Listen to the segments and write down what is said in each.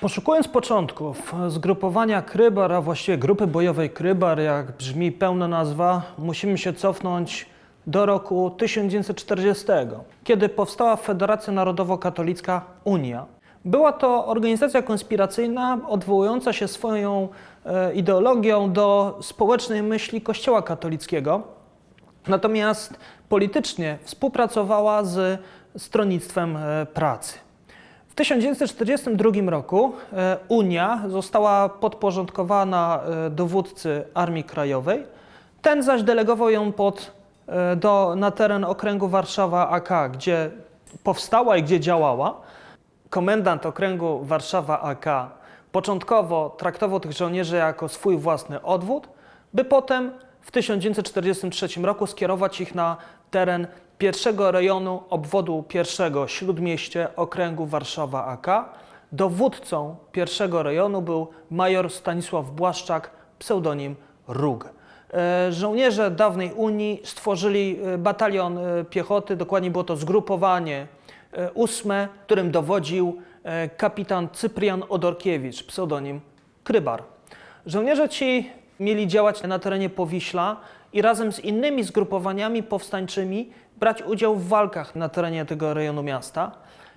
Poszukując początków zgrupowania Krybar, a właściwie grupy bojowej Krybar, jak brzmi pełna nazwa, musimy się cofnąć do roku 1940, kiedy powstała Federacja Narodowo-Katolicka Unia. Była to organizacja konspiracyjna odwołująca się swoją e, ideologią do społecznej myśli Kościoła katolickiego, natomiast politycznie współpracowała z Stronnictwem e, Pracy. W 1942 roku e, Unia została podporządkowana e, dowódcy Armii Krajowej. Ten zaś delegował ją pod, e, do, na teren okręgu Warszawa AK, gdzie powstała i gdzie działała. Komendant okręgu Warszawa AK początkowo traktował tych żołnierzy jako swój własny odwód, by potem w 1943 roku skierować ich na teren pierwszego rejonu obwodu pierwszego Śródmieście okręgu Warszawa AK. Dowódcą pierwszego rejonu był major Stanisław Błaszczak, pseudonim Rug. E, Żołnierze dawnej Unii stworzyli e, batalion e, piechoty, dokładnie było to zgrupowanie ósme, którym dowodził kapitan Cyprian Odorkiewicz, pseudonim Krybar. Żołnierze ci mieli działać na terenie Powiśla i razem z innymi zgrupowaniami powstańczymi brać udział w walkach na terenie tego rejonu miasta.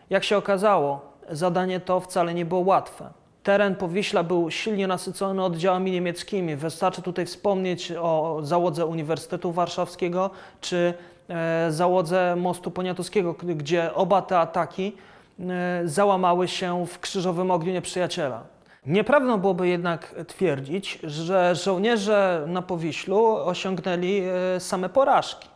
Jak się okazało, zadanie to wcale nie było łatwe. Teren Powiśla był silnie nasycony oddziałami niemieckimi. Wystarczy tutaj wspomnieć o załodze Uniwersytetu Warszawskiego czy e, załodze mostu poniatowskiego, gdzie oba te ataki e, załamały się w krzyżowym ogniu nieprzyjaciela. Nieprawdą byłoby jednak twierdzić, że żołnierze na Powiślu osiągnęli e, same porażki.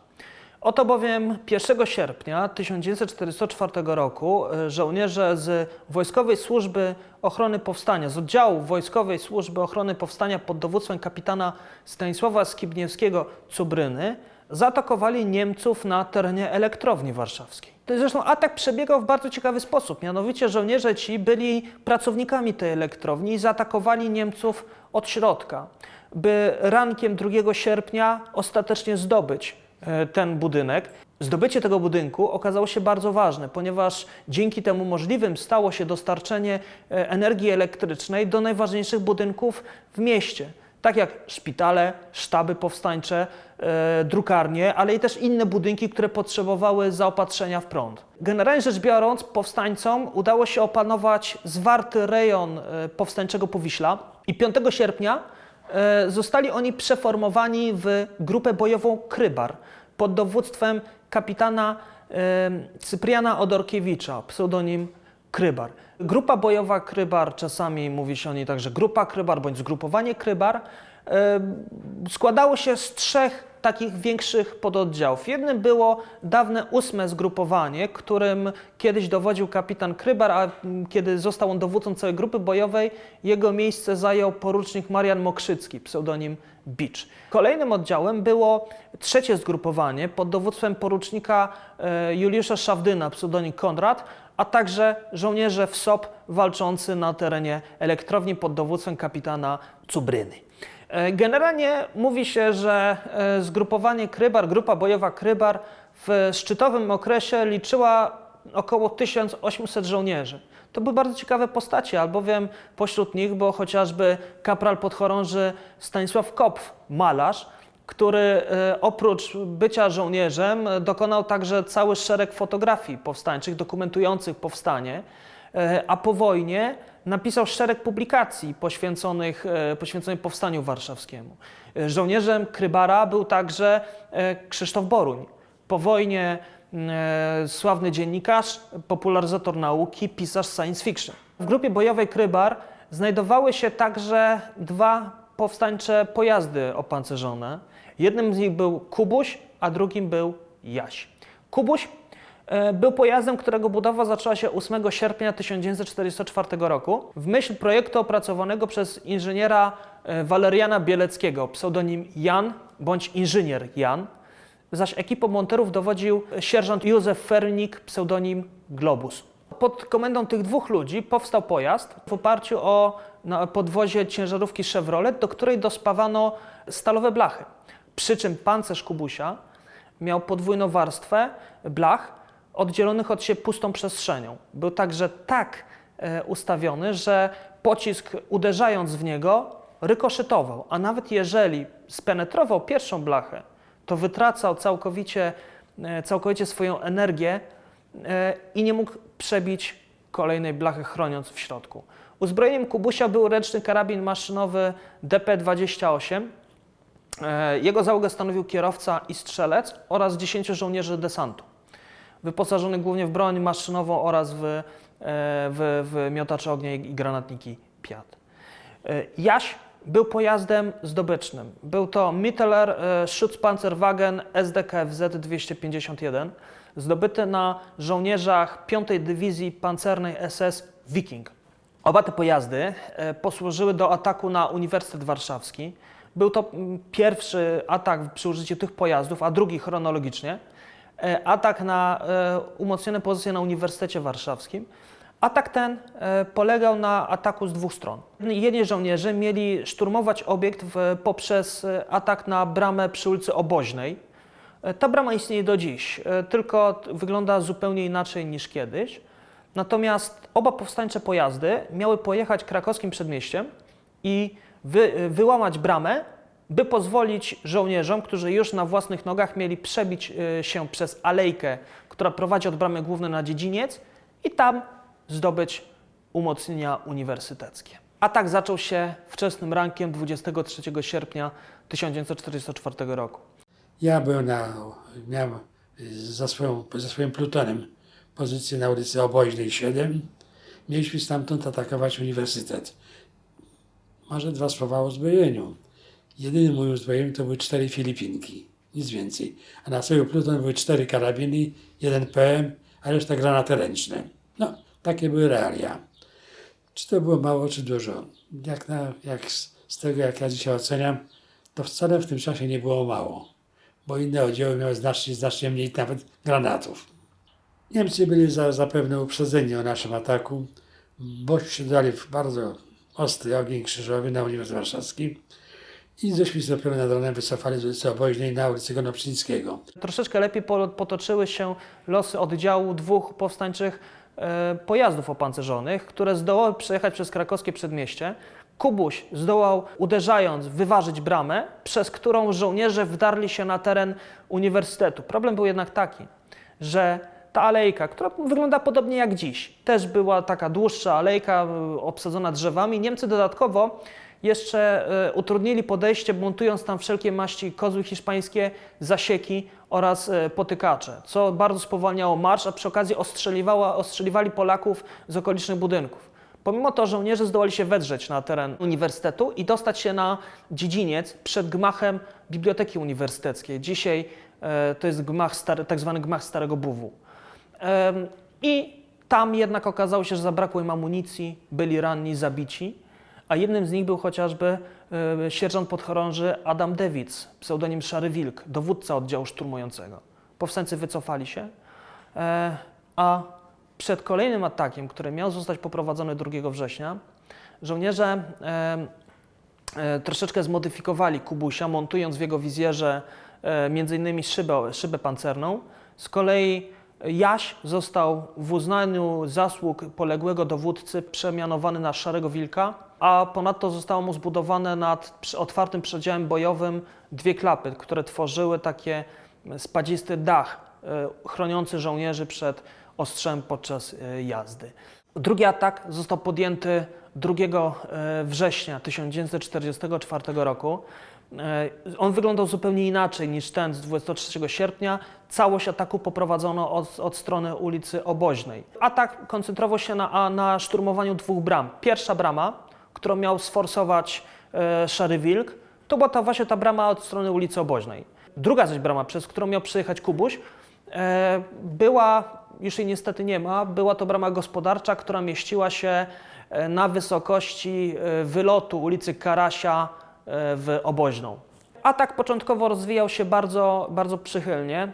Oto bowiem 1 sierpnia 1944 roku e, żołnierze z Wojskowej Służby Ochrony Powstania, z oddziału Wojskowej Służby Ochrony Powstania pod dowództwem kapitana Stanisława Skibniewskiego Cubryny zaatakowali Niemców na terenie elektrowni warszawskiej. Zresztą atak przebiegał w bardzo ciekawy sposób. Mianowicie żołnierze ci byli pracownikami tej elektrowni i zaatakowali Niemców od środka, by rankiem 2 sierpnia ostatecznie zdobyć ten budynek. Zdobycie tego budynku okazało się bardzo ważne, ponieważ dzięki temu możliwym stało się dostarczenie e, energii elektrycznej do najważniejszych budynków w mieście, tak jak szpitale, sztaby powstańcze, e, drukarnie, ale i też inne budynki, które potrzebowały zaopatrzenia w prąd. Generalnie rzecz biorąc, powstańcom udało się opanować zwarty rejon e, powstańczego Powiśla i 5 sierpnia e, zostali oni przeformowani w grupę bojową Krybar pod dowództwem kapitana e, Cypriana Odorkiewicza, pseudonim Krybar. Grupa bojowa Krybar, czasami mówi się o niej także grupa Krybar bądź zgrupowanie Krybar, e, składało się z trzech takich większych pododdziałów. Jednym było dawne ósme zgrupowanie, którym kiedyś dowodził kapitan Krybar, a kiedy został on dowódcą całej grupy bojowej, jego miejsce zajął porucznik Marian Mokrzycki, pseudonim Bicz. Kolejnym oddziałem było trzecie zgrupowanie pod dowództwem porucznika e, Juliusza Szawdyna, pseudonim Konrad, a także żołnierze WSOP walczący na terenie elektrowni pod dowództwem kapitana Cubryny. E, Generalnie mówi się, że e, zgrupowanie Krybar, grupa bojowa Krybar w szczytowym okresie liczyła około 1800 żołnierzy. To były bardzo ciekawe postacie, albowiem pośród nich był chociażby kapral podchorąży Stanisław Kopf, malarz, który e, oprócz bycia żołnierzem dokonał także cały szereg fotografii powstańczych dokumentujących powstanie, a po wojnie napisał szereg publikacji poświęconych, e, poświęconych powstaniu warszawskiemu. E, Żołnierzem Krybara był także e, Krzysztof Boruń. Po wojnie sławny dziennikarz, popularyzator nauki, pisarz science fiction. W grupie bojowej Krybar znajdowały się także dwa powstańcze pojazdy opancerzone. Jednym z nich był Kubuś, a drugim był Jaś. Kubuś był pojazdem, którego budowa zaczęła się 8 sierpnia 1944 roku w myśl projektu opracowanego przez inżyniera e, Waleriana Bieleckiego, pseudonim Jan bądź inżynier Jan, zaś ekipą monterów dowodził sierżant Józef Fernik, pseudonim Globus. Pod komendą tych dwóch ludzi powstał pojazd w oparciu o podwozie ciężarówki Chevrolet, do której dospawano stalowe blachy. Przy czym pancerz Kubusia miał podwójną warstwę blach oddzielonych od siebie pustą przestrzenią. Był także tak e, ustawiony, że pocisk uderzając w niego rykoszetował, a nawet jeżeli spenetrował pierwszą blachę, to wytracał całkowicie, e, całkowicie swoją energię e, i nie mógł przebić kolejnej blachy, chroniąc w środku. Uzbrojeniem Kubusia był ręczny karabin maszynowy DP-28. E, Jego załogę stanowił kierowca i strzelec oraz 10 żołnierzy desantu, wyposażonych głównie w broń maszynową oraz w, e, w, w miotacze ognia i granatniki Piat. E, Jaś był pojazdem zdobycznym. Był to Mitteler e, Schutzpanzerwagen SDKFZ 251, zdobyty na żołnierzach 5 Dywizji Pancernej SS Viking. Oba te pojazdy posłużyły do ataku na Uniwersytet Warszawski. Był to mm, pierwszy atak przy użyciu tych pojazdów, a drugi chronologicznie. E, Atak na e, umocnione pozycje na Uniwersytecie Warszawskim. Atak ten e, polegał na ataku z dwóch stron. Jedni żołnierze mieli szturmować obiekt poprzez atak na bramę przy ulicy Oboźnej. Ta brama istnieje do dziś, tylko wygląda zupełnie inaczej niż kiedyś. Natomiast oba powstańcze pojazdy miały pojechać krakowskim przedmieściem i wy, wyłamać bramę, by pozwolić żołnierzom, którzy już na własnych nogach mieli przebić e, się przez alejkę, która prowadzi od bramy głównej na dziedziniec i tam zdobyć umocnienia uniwersyteckie. Atak zaczął się wczesnym rankiem 23 sierpnia 1944 roku. Ja byłem na, miałem za, swoją, za swoim plutonem pozycję na ulicy Oboźnej 7. Mieliśmy stamtąd atakować uniwersytet. Może dwa słowa o uzbrojeniu. Jedynym moim uzbrojeniem to były cztery Filipinki, nic więcej. A na cały pluton były cztery karabiny, jeden PM, a reszta granaty ręczne. No, takie były realia. Czy to było mało, czy dużo? Jak, na, jak z, z tego, jak ja dzisiaj oceniam, to wcale w tym czasie nie było mało, bo inne oddziały miały znacznie, znacznie mniej nawet granatów. Niemcy byli za, zapewne uprzedzeni o naszym ataku, bo się dali w bardzo ostry ogień krzyżowy na Uniwersytet Warszawski i żeśmy się dopiero nad ranem wycofali z ulicy Oboźnej na ulicę Konopczyńskiego. Troszeczkę lepiej po- potoczyły się losy oddziału dwóch powstańczych e, pojazdów opancerzonych, które zdołały przejechać przez krakowskie przedmieście. Kubuś zdołał, uderzając, wyważyć bramę, przez którą żołnierze wdarli się na teren uniwersytetu. Problem był jednak taki, że ta alejka, która wygląda podobnie jak dziś, też była taka dłuższa alejka e, obsadzona drzewami. Niemcy dodatkowo jeszcze e, utrudnili podejście, montując tam wszelkie maści kozły hiszpańskie, zasieki oraz e, potykacze, co bardzo spowalniało marsz, a przy okazji ostrzeliwali Polaków z okolicznych budynków. Pomimo to żołnierze zdołali się wedrzeć na teren uniwersytetu i dostać się na dziedziniec przed gmachem Biblioteki Uniwersyteckiej. Dzisiaj e, to jest gmach stary, tak zwany gmach Starego Buwu. I tam jednak okazało się, że zabrakło im amunicji, byli ranni, zabici, a jednym z nich był chociażby e, sierżant podchorąży Adam Dewic, pseudonim Szary Wilk, dowódca oddziału szturmującego. Powstańcy wycofali się, e, a przed kolejnym atakiem, który miał zostać poprowadzony 2 września, żołnierze e, troszeczkę zmodyfikowali Kubusia, montując w jego wizjerze m.in. szybę, szybę pancerną. Z kolei Jaś został w uznaniu zasług poległego dowódcy przemianowany na Szarego Wilka, a ponadto zostało mu zbudowane nad otwartym przedziałem bojowym dwie klapy, które tworzyły takie spadzisty dach e, chroniący żołnierzy przed ostrzem podczas e, jazdy. Drugi atak został podjęty 2 e, września 1944 roku. On wyglądał zupełnie inaczej niż ten z 23 sierpnia. Całość ataku poprowadzono od, od strony ulicy Oboźnej. Atak koncentrował się na, na szturmowaniu dwóch bram. Pierwsza brama, którą miał sforsować e, Szary Wilk, to była ta właśnie ta brama od strony ulicy Oboźnej. Druga zaś brama, przez którą miał przyjechać Kubuś, e, była, już jej niestety nie ma, była to brama gospodarcza, która mieściła się e, na wysokości e, wylotu ulicy Karasia e, w Oboźną. Atak początkowo rozwijał się bardzo, bardzo przychylnie.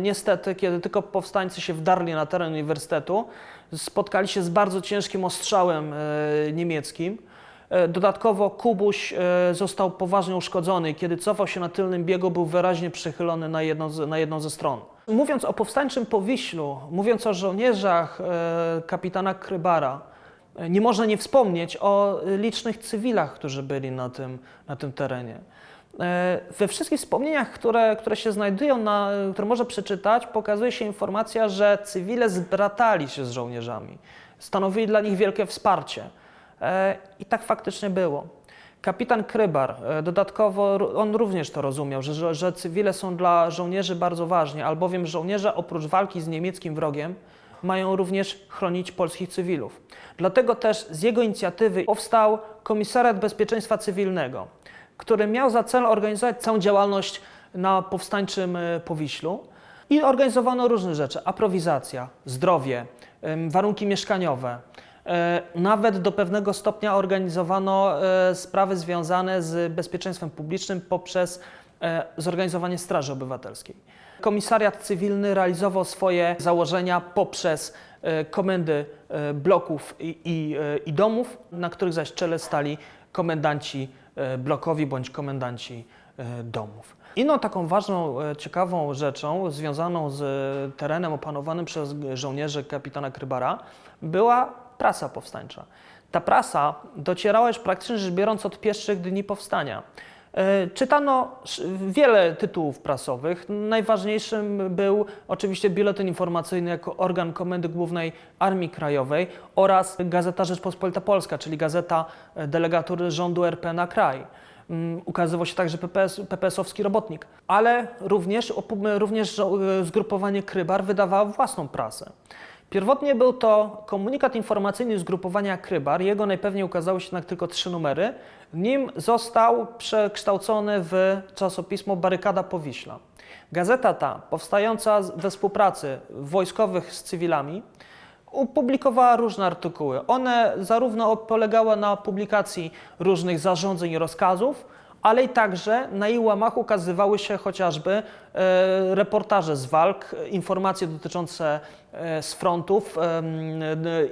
Niestety, kiedy tylko powstańcy się wdarli na teren uniwersytetu, spotkali się z bardzo ciężkim ostrzałem niemieckim. E, Dodatkowo Kubuś e, został poważnie uszkodzony kiedy cofał się na tylnym biegu, był wyraźnie przychylony na jedną, na jedną ze stron. Mówiąc o powstańczym Powiślu, mówiąc o żołnierzach e, kapitana Krybara, Nie można nie wspomnieć o licznych cywilach, którzy byli na tym, na tym terenie. We wszystkich wspomnieniach, które, które się znajdują, na, które można przeczytać, pokazuje się informacja, że cywile zbratali się z żołnierzami. Stanowili dla nich wielkie wsparcie. E, I tak faktycznie było. Kapitan Krybar, e, dodatkowo on również to rozumiał, że, że, cywile są dla żołnierzy bardzo ważni, albowiem żołnierze oprócz walki z niemieckim wrogiem mają również chronić polskich cywilów. Dlatego też z jego inicjatywy powstał Komisariat Bezpieczeństwa Cywilnego, który miał za cel organizować całą działalność na powstańczym e, Powiślu. I organizowano różne rzeczy: aprowizacja, zdrowie, warunki mieszkaniowe. E, Nawet do pewnego stopnia organizowano e, sprawy związane z bezpieczeństwem publicznym poprzez e, zorganizowanie Straży Obywatelskiej. Komisariat cywilny realizował swoje założenia poprzez komendy bloków i, i, i domów, na których zaś czele stali komendanci blokowi bądź komendanci domów. Inną taką ważną, ciekawą rzeczą związaną z terenem opanowanym przez żołnierzy kapitana Krybara była prasa powstańcza. Ta prasa docierała już praktycznie rzecz biorąc od pierwszych dni powstania. E, Czytano wiele tytułów prasowych. Najważniejszym był oczywiście Biuletyn Informacyjny jako organ Komendy Głównej Armii Krajowej oraz Gazeta Rzeczpospolita Polska, czyli gazeta e, delegatury rządu RP na kraj. Mm, Ukazywał się także PPS, PPS-owski robotnik, ale również, również e, zgrupowanie Krybar wydawało własną prasę. Pierwotnie był to komunikat informacyjny zgrupowania Krybar. Jego najpewniej ukazały się jednak tylko trzy numery. Nim został przekształcony w czasopismo Barykada Powiśla. Gazeta ta, powstająca we współpracy wojskowych z cywilami, opublikowała różne artykuły. One zarówno polegały na publikacji różnych zarządzeń i rozkazów, ale i także na jej łamach ukazywały się chociażby e, reportaże z walk, informacje dotyczące e, z frontów,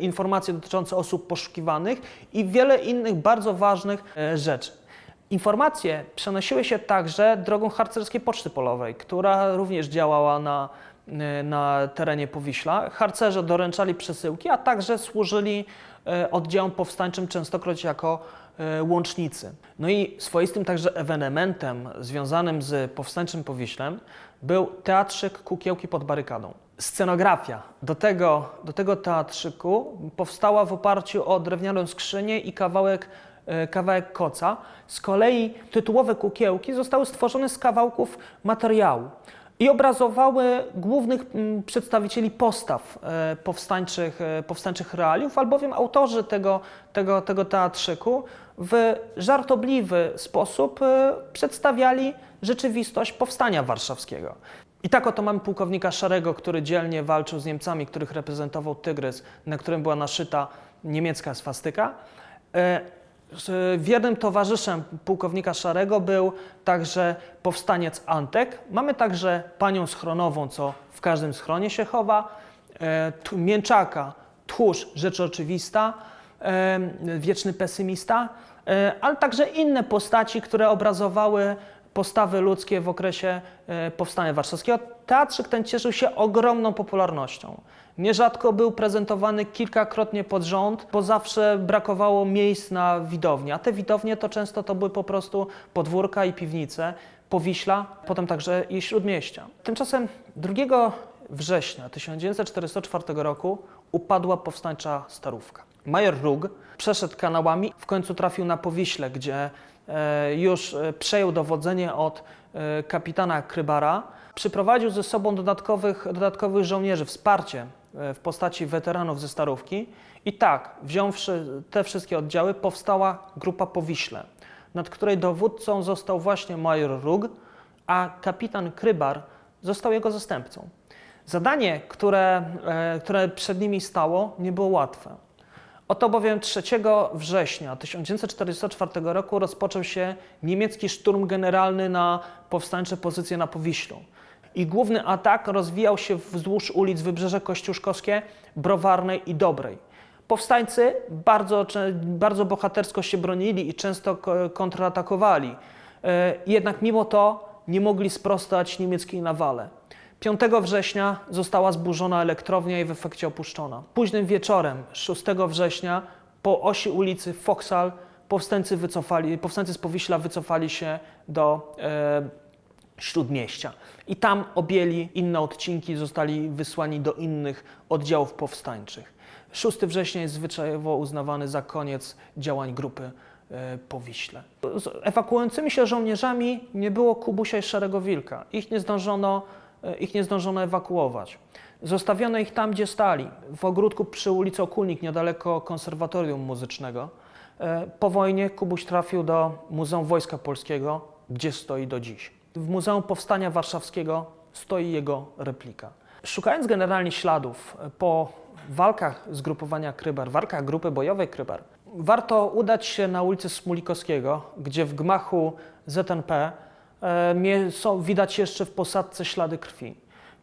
informacje dotyczące osób poszukiwanych i wiele innych bardzo ważnych e, rzeczy. Informacje przenosiły się także drogą harcerskiej Poczty Polowej, która również działała na, na terenie Powiśla. Harcerze doręczali przesyłki, a także służyli oddziałom powstańczym częstokroć jako łącznicy. No i swoistym także ewenementem związanym z powstańczym Powiślem był teatrzyk Kukiełki pod barykadą. Scenografia do tego, do tego teatrzyku powstała w oparciu o drewnianą skrzynię i kawałek e, kawałek koca. Z kolei tytułowe kukiełki zostały stworzone z kawałków materiału i obrazowały głównych mm, przedstawicieli postaw e, powstańczych, e, powstańczych realiów, albowiem autorzy tego, tego, tego teatrzyku w żartobliwy sposób e, przedstawiali rzeczywistość powstania warszawskiego. I tak oto mamy pułkownika Szarego, który dzielnie walczył z Niemcami, których reprezentował Tygrys, na którym była naszyta niemiecka swastyka. Wiernym towarzyszem pułkownika Szarego był także powstaniec Antek. Mamy także panią schronową, co w każdym schronie się chowa, e, mięczaka, tchórz, rzecz oczywista, e, wieczny pesymista, e, ale także inne postaci, które obrazowały postawy ludzkie w okresie e, powstania warszawskiego. Teatrzyk ten cieszył się ogromną popularnością. Nierzadko był prezentowany kilkakrotnie pod rząd, bo zawsze brakowało miejsc na widownię, a te widownie to często to były po prostu podwórka i piwnice, Powiśla, potem także i Śródmieścia. Tymczasem 2 września 1944 roku upadła powstańcza Starówka. Major Rug przeszedł kanałami, w końcu trafił na Powiśle, gdzie już e, przejął dowodzenie od e, kapitana Krybara. Przyprowadził ze sobą dodatkowych, dodatkowych żołnierzy, wsparcie e, w postaci weteranów ze Starówki. I tak, wziąwszy te wszystkie oddziały, powstała grupa Powiśle, nad której dowódcą został właśnie major Rug, a kapitan Krybar został jego zastępcą. Zadanie, które, e, które przed nimi stało, nie było łatwe. Oto bowiem 3 września 1944 roku rozpoczął się niemiecki szturm generalny na powstańcze pozycje na Powiślu. I główny atak rozwijał się wzdłuż ulic Wybrzeże Kościuszkowskie, Browarnej i Dobrej. Powstańcy bardzo, bardzo bohatersko się bronili i często ko- kontratakowali. E, Jednak mimo to nie mogli sprostać niemieckiej nawale. 5 września została zburzona elektrownia i w efekcie opuszczona. Późnym wieczorem 6 września Po osi ulicy Foksal powstańcy, wycofali, powstańcy z Powiśla wycofali się do e, Śródmieścia. I tam objęli inne odcinki, zostali wysłani do innych oddziałów powstańczych. 6 września jest zwyczajowo uznawany za koniec działań grupy e, po Wiśle. Z ewakuującymi się żołnierzami nie było Kubusia i Szarego Wilka. Ich nie zdążono, ich nie zdążono ewakuować. Zostawiono ich tam, gdzie stali, w ogródku przy ulicy Okulnik, niedaleko konserwatorium muzycznego. E, Po wojnie Kubuś trafił do Muzeum Wojska Polskiego, gdzie stoi do dziś. W Muzeum Powstania Warszawskiego stoi jego replika. Szukając generalnie śladów e, po walkach zgrupowania Krybar, walkach grupy bojowej Krybar, warto udać się na ulicę Smulikowskiego, gdzie w gmachu ZNP e, są, widać jeszcze w posadce ślady krwi.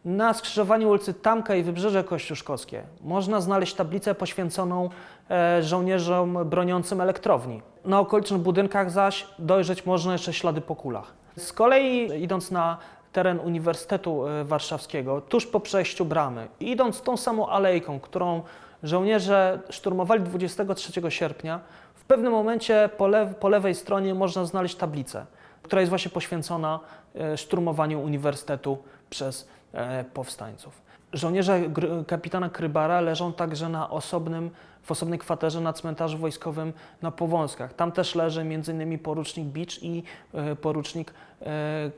Na skrzyżowaniu ulicy Tamka i Wybrzeże Kościuszkowskie można znaleźć tablicę poświęconą e, żołnierzom broniącym elektrowni. Na okolicznych budynkach zaś dojrzeć można jeszcze ślady po kulach. Z kolei idąc na teren Uniwersytetu e, Warszawskiego, tuż po przejściu bramy, idąc tą samą alejką, którą żołnierze szturmowali 23 sierpnia, w pewnym momencie po, lew, po lewej stronie można znaleźć tablicę, która jest właśnie poświęcona e, szturmowaniu Uniwersytetu przez e, powstańców. Żołnierze kapitana Krybara leżą także na osobnym, w osobnej kwaterze na cmentarzu wojskowym na Powązkach. Tam też leży m.in. porucznik Bicz i e, porucznik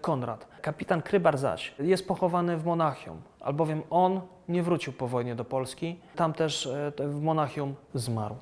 Konrad. Kapitan Krybar zaś jest pochowany w Monachium, albowiem on nie wrócił po wojnie do Polski. Tam też te- w Monachium zmarł.